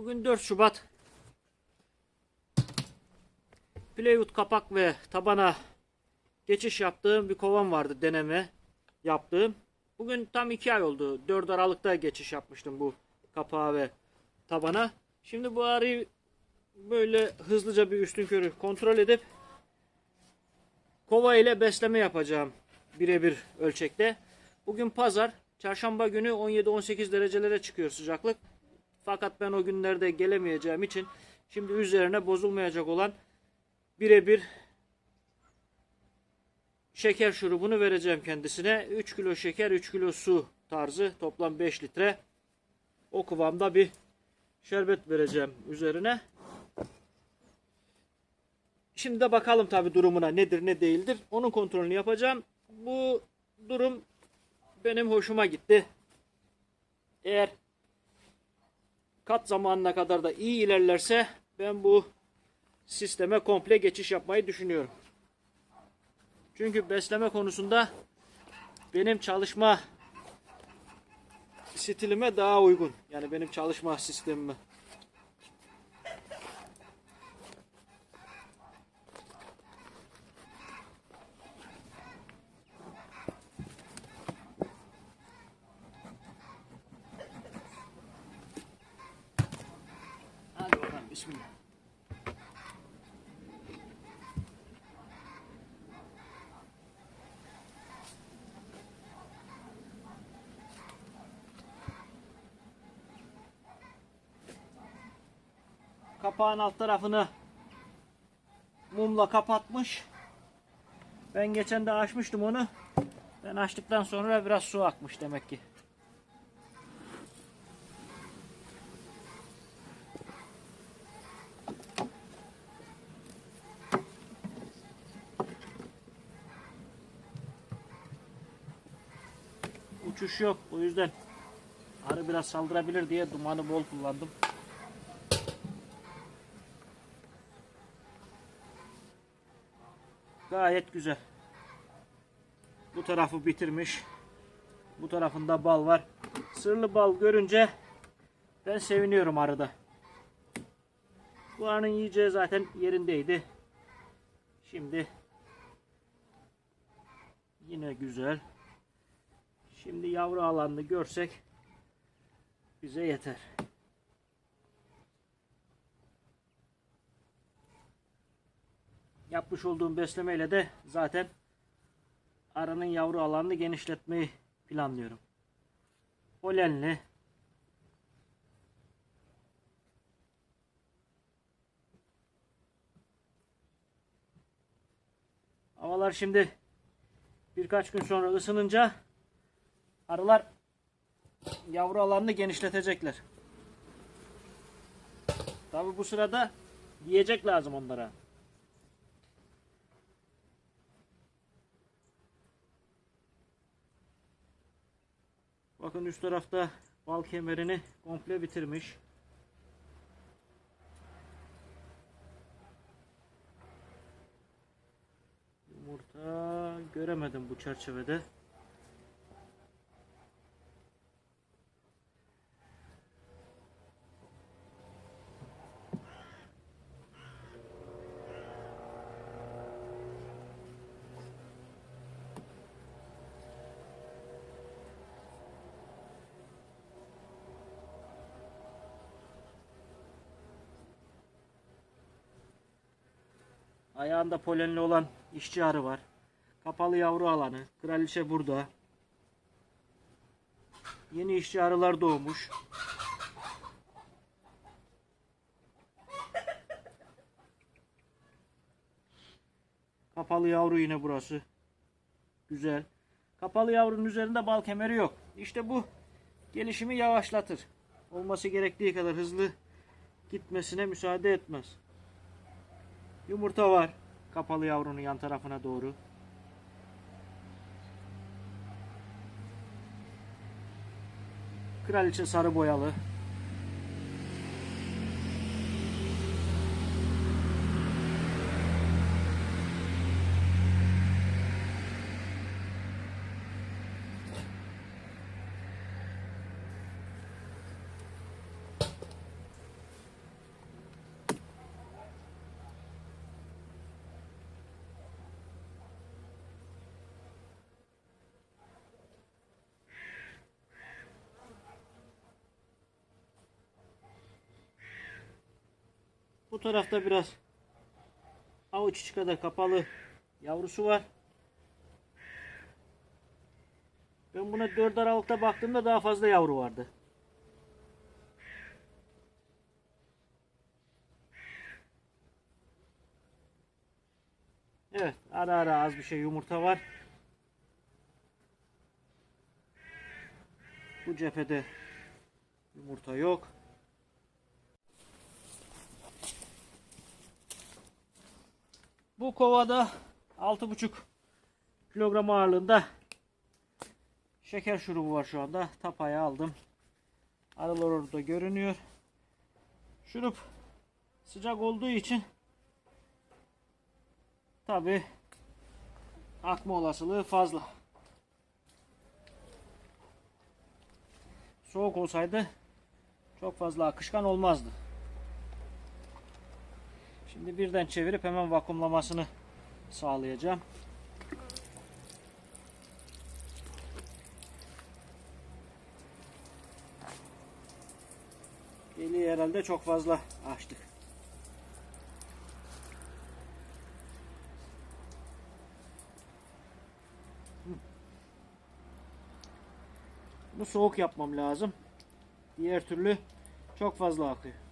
Bugün 4 Şubat. Plywood kapak ve tabana geçiş yaptığım bir kovan vardı deneme yaptığım. Bugün tam 2 ay oldu. 4 Aralık'ta geçiş yapmıştım bu kapağa ve tabana. Şimdi bu arıyı böyle hızlıca bir üstün körü kontrol edip kova ile besleme yapacağım birebir ölçekte. Bugün pazar. Çarşamba günü 17-18 derecelere çıkıyor sıcaklık. Fakat ben o günlerde gelemeyeceğim için şimdi üzerine bozulmayacak olan birebir şeker şurubunu vereceğim kendisine. 3 kilo şeker, 3 kilo su tarzı toplam 5 litre. O kıvamda bir şerbet vereceğim üzerine. Şimdi de bakalım tabi durumuna nedir ne değildir. Onun kontrolünü yapacağım. Bu durum benim hoşuma gitti. Eğer kat zamanına kadar da iyi ilerlerse ben bu sisteme komple geçiş yapmayı düşünüyorum. Çünkü besleme konusunda benim çalışma stilime daha uygun. Yani benim çalışma sistemime. Hadi bakalım bismillah. Kapağın alt tarafını mumla kapatmış. Ben geçen de açmıştım onu. Ben açtıktan sonra biraz su akmış demek ki. Uçuş yok. O yüzden arı biraz saldırabilir diye dumanı bol kullandım. Gayet güzel. Bu tarafı bitirmiş. Bu tarafında bal var. Sırlı bal görünce ben seviniyorum arada. Bu arının yiyeceği zaten yerindeydi. Şimdi yine güzel. Şimdi yavru alanını görsek bize yeter. Yapmış olduğum beslemeyle de zaten arının yavru alanını genişletmeyi planlıyorum. Polenli Havalar şimdi birkaç gün sonra ısınınca arılar yavru alanını genişletecekler. Tabi bu sırada yiyecek lazım onlara. Bakın üst tarafta bal kemerini komple bitirmiş. Yumurta göremedim bu çerçevede. Ayağında polenli olan işçi arı var. Kapalı yavru alanı. Kraliçe burada. Yeni işçi arılar doğmuş. Kapalı yavru yine burası. Güzel. Kapalı yavrunun üzerinde bal kemeri yok. İşte bu gelişimi yavaşlatır. Olması gerektiği kadar hızlı gitmesine müsaade etmez. Yumurta var. Kapalı yavrunun yan tarafına doğru. Kraliçe sarı boyalı. Tarafta biraz avuç içi kadar kapalı yavrusu var. Ben buna 4 Aralık'ta baktığımda daha fazla yavru vardı. Evet, ara ara az bir şey yumurta var. Bu cephede yumurta yok. Bu kovada 6,5 kilogram ağırlığında şeker şurubu var şu anda. Tapaya aldım. Arılar orada görünüyor. Şurup sıcak olduğu için tabi akma olasılığı fazla. Soğuk olsaydı çok fazla akışkan olmazdı. Şimdi birden çevirip hemen vakumlamasını sağlayacağım. Deliği herhalde çok fazla açtık. Bunu soğuk yapmam lazım. Diğer türlü çok fazla akıyor.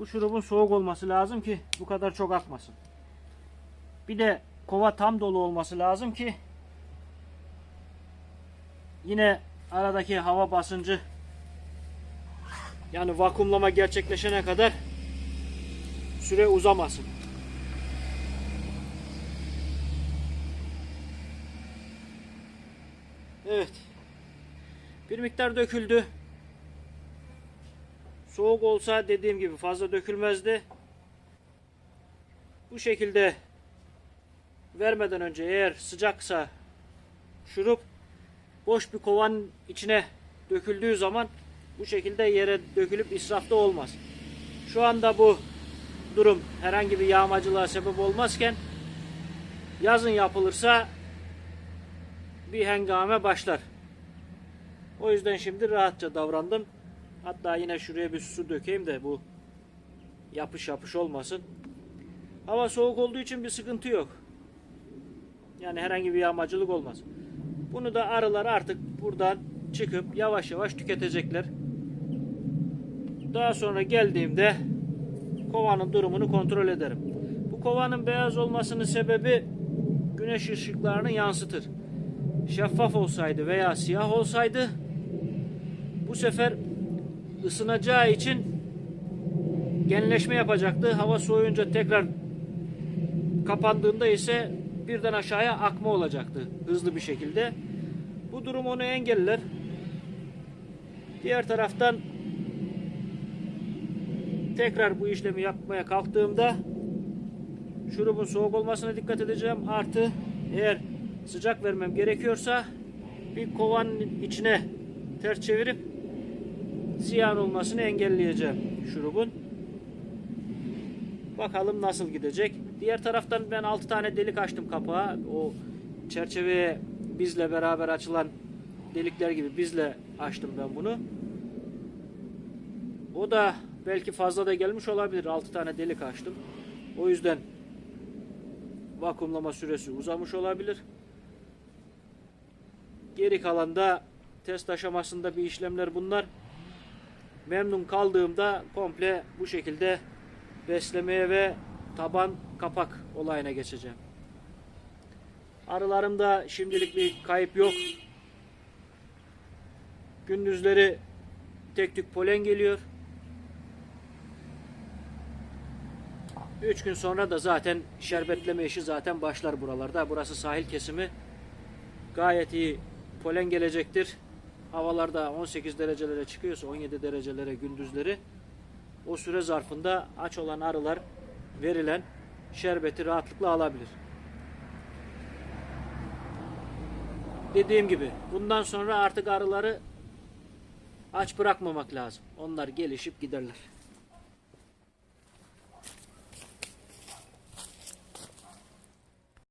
Bu şurubun soğuk olması lazım ki bu kadar çok akmasın. Bir de kova tam dolu olması lazım ki yine aradaki hava basıncı yani vakumlama gerçekleşene kadar süre uzamasın. Evet. Bir miktar döküldü. Soğuk olsa dediğim gibi fazla dökülmezdi. Bu şekilde vermeden önce eğer sıcaksa şurup boş bir kovanın içine döküldüğü zaman bu şekilde yere dökülüp israfta olmaz. Şu anda bu durum herhangi bir yağmacılığa sebep olmazken yazın yapılırsa bir hengame başlar. O yüzden şimdi rahatça davrandım. Hatta yine şuraya bir su dökeyim de bu yapış yapış olmasın. Hava soğuk olduğu için bir sıkıntı yok. Yani herhangi bir yağmacılık olmaz. Bunu da arılar artık buradan çıkıp yavaş yavaş tüketecekler. Daha sonra geldiğimde kovanın durumunu kontrol ederim. Bu kovanın beyaz olmasının sebebi güneş ışıklarını yansıtır. Şeffaf olsaydı veya siyah olsaydı bu sefer ısınacağı için genleşme yapacaktı. Hava soğuyunca tekrar kapandığında ise birden aşağıya akma olacaktı hızlı bir şekilde. Bu durum onu engeller. Diğer taraftan tekrar bu işlemi yapmaya kalktığımda şurubun soğuk olmasına dikkat edeceğim. Artı eğer sıcak vermem gerekiyorsa bir kovanın içine ters çevirip ziyan olmasını engelleyeceğim şurubun. Bakalım nasıl gidecek. Diğer taraftan ben 6 tane delik açtım kapağa. O çerçeveye bizle beraber açılan delikler gibi bizle açtım ben bunu. O da belki fazla da gelmiş olabilir. 6 tane delik açtım. O yüzden vakumlama süresi uzamış olabilir. Geri kalan da test aşamasında bir işlemler bunlar. Memnun kaldığımda komple bu şekilde beslemeye ve taban kapak olayına geçeceğim. Arılarımda şimdilik bir kayıp yok. Gündüzleri tek tük polen geliyor. 3 gün sonra da zaten şerbetleme işi zaten başlar buralarda. Burası sahil kesimi. Gayet iyi polen gelecektir. Havalarda 18 derecelere çıkıyorsa 17 derecelere gündüzleri o süre zarfında aç olan arılar verilen şerbeti rahatlıkla alabilir. Dediğim gibi bundan sonra artık arıları aç bırakmamak lazım. Onlar gelişip giderler.